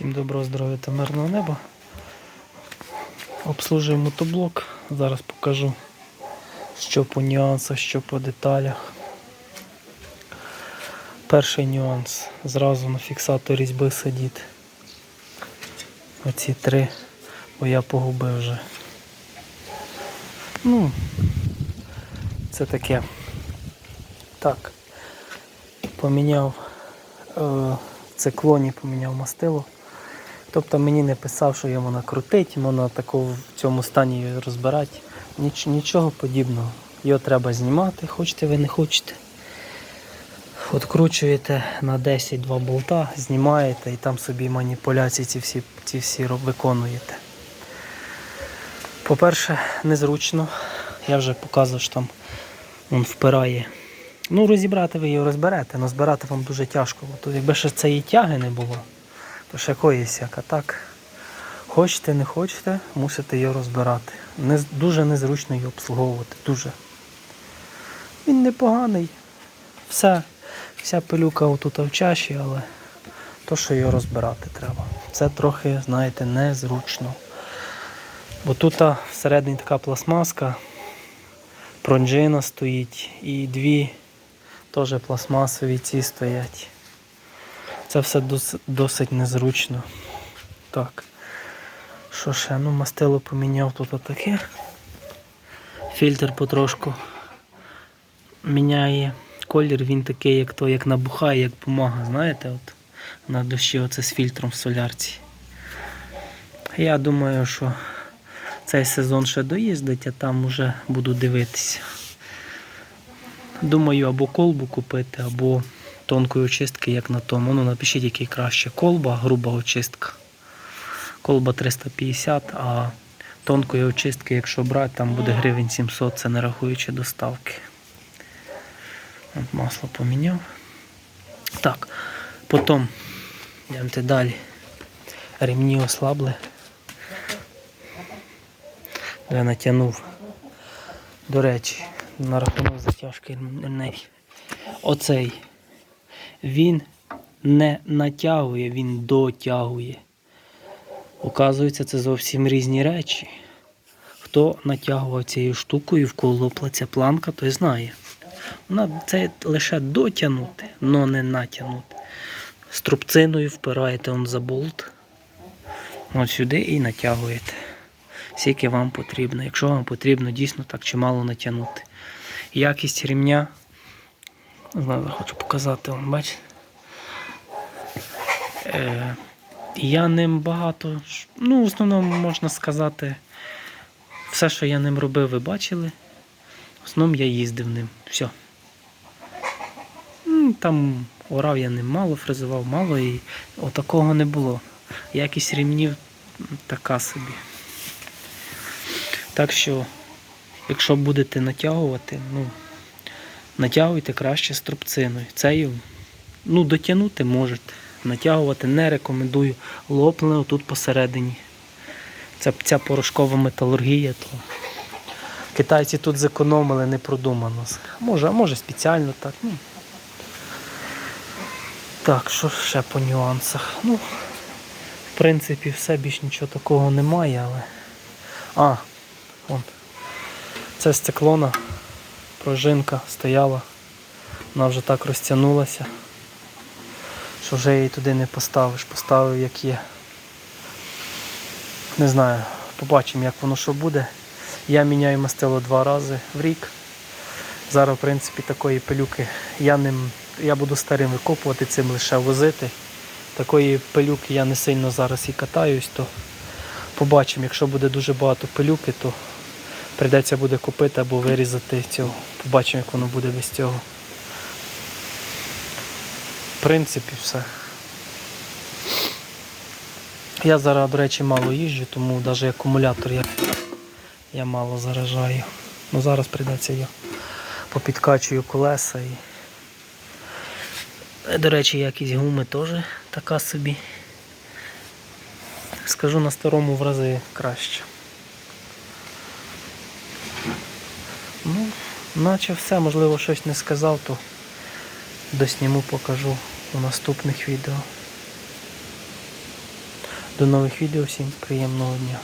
Всім доброго здоров'я та мирного неба. Обслужуємо мотоблок. Зараз покажу, що по нюансах, що по деталях. Перший нюанс. Зразу на фіксатор різьби сидіти. Оці три, бо я погубив вже. Ну, це таке. Так. Поміняв е, циклоні поміняв мастило. Тобто мені не писав, що йому накрутить, можна тако в цьому стані її розбирати. Ніч, нічого подібного. Його треба знімати, хочете ви не хочете. Откручуєте на 10 два болта, знімаєте і там собі маніпуляції ці всі, ці всі виконуєте. По-перше, незручно. Я вже показував, що там він впирає. Ну, розібрати ви його розберете, але збирати вам дуже тяжко. Тут якби ще цієї тяги не було, то ще якоїсь як. Так, хочете, не хочете, мусите його розбирати. Не, дуже незручно його обслуговувати. Дуже. Він непоганий. Вся, вся пилюка отут в чаші, але то, що його розбирати треба. Це трохи, знаєте, незручно. Бо тут всередині така пластмаска, пронжина стоїть і дві теж пластмасові ці стоять. Це все дос- досить незручно. Так. Що ще? Ну, мастило поміняв тут отаке. Фільтр потрошку міняє колір, він такий, як то, як набухає, як бумага, знаєте, от на дощі оце з фільтром в солярці. Я думаю, що цей сезон ще доїздить, а там вже буду дивитися. Думаю, або колбу купити, або тонкої очистки, як на тому. Ну, напишіть, який краще. Колба, груба очистка. Колба 350, а тонкої очистки, якщо брати, там буде гривень 700, це не рахуючи доставки. От масло поміняв. Так, потім йдемте далі. Ремні ослабли. Я натягнув. До речі, на рахунок затяжки. Оцей. Він не натягує, він дотягує. Оказується, це зовсім різні речі. Хто натягував цією штукою вколо ця планка, той знає. Вона це лише дотягнути, але не натягнути. Струбциною впираєте он за болт. От сюди і натягуєте. Скільки вам потрібно. Якщо вам потрібно дійсно так чимало натягнути. Якість рівня. Не хочу показати вам, бачите? Е, я ним багато. Ну, в основному можна сказати, все, що я ним робив, ви бачили. В основному я їздив ним. Все. Там орав я ним мало, фрезував мало і отакого не було. Якість рівнів така собі. Так що, якщо будете натягувати, ну, натягуйте краще струбциною. Цею, ну, дотягнути можете. Натягувати не рекомендую. Лопне отут посередині. Це ця порошкова металургія, то китайці тут зекономили не продумано. Може, а може спеціально так. Ну. Так, що ще по нюансах? Ну, в принципі, все більш нічого такого немає, але. А, вон. Це з циклона. Пружинка стояла. Вона вже так розтягнулася, що вже її туди не поставиш. Поставив як є. Не знаю, побачимо, як воно що буде. Я міняю мастило два рази в рік. Зараз, в принципі, такої пилюки я ним, я буду старим викопувати, цим лише возити. Такої пилюки я не сильно зараз і катаюсь, то побачимо, якщо буде дуже багато пилюки, то прийдеться буде купити або вирізати цього. Побачимо, як воно буде без цього. В принципі, все. Я зараз, до речі, мало їжджу, тому навіть акумулятор я, я мало заражаю. Ну зараз прийдеться я попідкачую колеса і. Е, До речі, якість гуми теж така собі. Скажу на старому в рази краще. Наче все, можливо, щось не сказав, то досніму покажу у наступних відео. До нових відео, всім приємного дня.